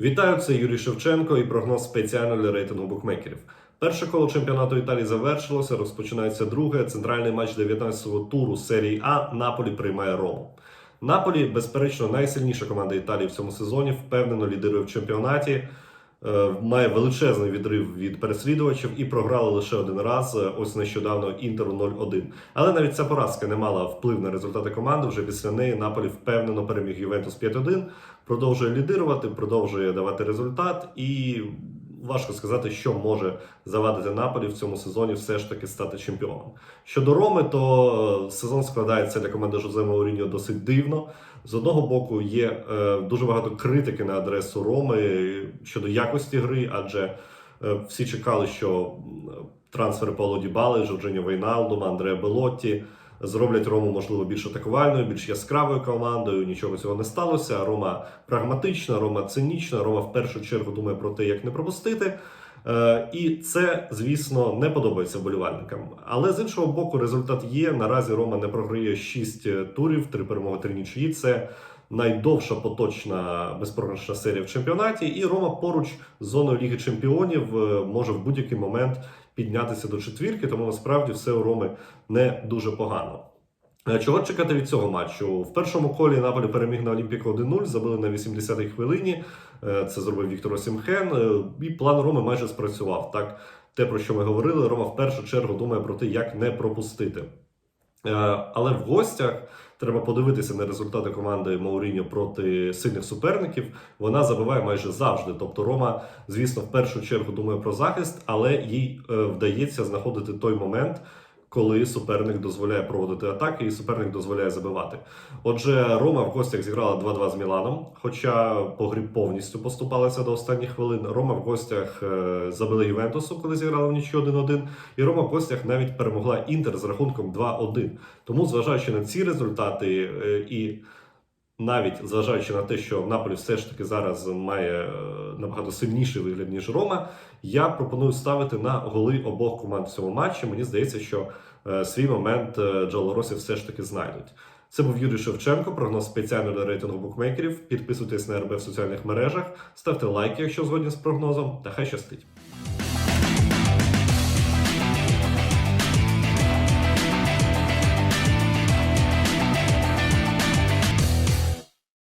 Вітаю, це Юрій Шевченко і прогноз спеціально для рейтингу букмекерів. Перше коло чемпіонату Італії завершилося. Розпочинається друге центральний матч 19-го туру серії А. Наполі приймає Рому. Наполі, безперечно, найсильніша команда Італії в цьому сезоні. Впевнено лідирує в чемпіонаті. Е, Має величезний відрив від переслідувачів і програли лише один раз. е, Ось нещодавно Інтеру 0-1. Але навіть ця поразка не мала вплив на результати команди. Вже після неї Наполі впевнено переміг Ювентус 5-1, продовжує лідирувати, продовжує давати результат, і важко сказати, що може завадити Наполі в цьому сезоні все ж таки стати чемпіоном. Щодо Роми, то е, сезон складається для команди Жозе Мауріньо досить дивно. З одного боку, є е, дуже багато критики на адресу Роми щодо якості гри, адже е, всі чекали, що трансфери Пауло Дібали, Жорджиньо Вейналдума, Андреа Белотті зроблять Рому, можливо, більш атакувальною, більш яскравою командою. Нічого цього не сталося. Рома прагматична, Рома цинічна. Рома в першу чергу думає про те, як не пропустити. Е, І це, звісно, не подобається вболівальникам. Але з іншого боку, результат є. Наразі Рома не програє 6 турів, 3 перемоги, 3 нічиї. Це найдовша поточна безпрограшна серія в чемпіонаті. І Рома поруч з зоною Ліги Чемпіонів е, може в будь-який момент піднятися до четвірки, тому насправді все у Роми не дуже погано. Е, Чого чекати від цього матчу? В першому колі Наполі переміг на Олімпіку 1-0, забили на 80-й хвилині. Е, Це зробив Віктор Осімхен. І план Роми майже спрацював. Так, те, про що ми говорили, Рома в першу чергу думає про те, як не пропустити. Але в гостях треба подивитися на результати команди Мауріньо проти сильних суперників. Вона забиває майже завжди. Тобто Рома, звісно, в першу чергу думає про захист, але їй е, вдається знаходити той момент, коли суперник дозволяє проводити атаки і суперник дозволяє забивати. Отже, Рома в гостях зіграла 2-2 з Міланом, хоча по грі повністю поступалася до останніх хвилин. Рома в гостях е, забили Ювентусу, коли зіграла в ніч 1-1. І Рома в гостях навіть перемогла Інтер з рахунком 2-1. Тому, зважаючи на ці результати е, і навіть зважаючи на те, що Наполі все ж таки зараз має е, набагато сильніший вигляд, ніж Рома, я пропоную ставити на голи обох команд в цьому матчі. Мені здається, що е, свій момент е, Джалоросі все ж таки знайдуть. Це був Юрій Шевченко, прогноз спеціально для рейтингу букмекерів. Підписуйтесь на РБ в соціальних мережах, ставте лайки, якщо згодні з прогнозом, та хай щастить.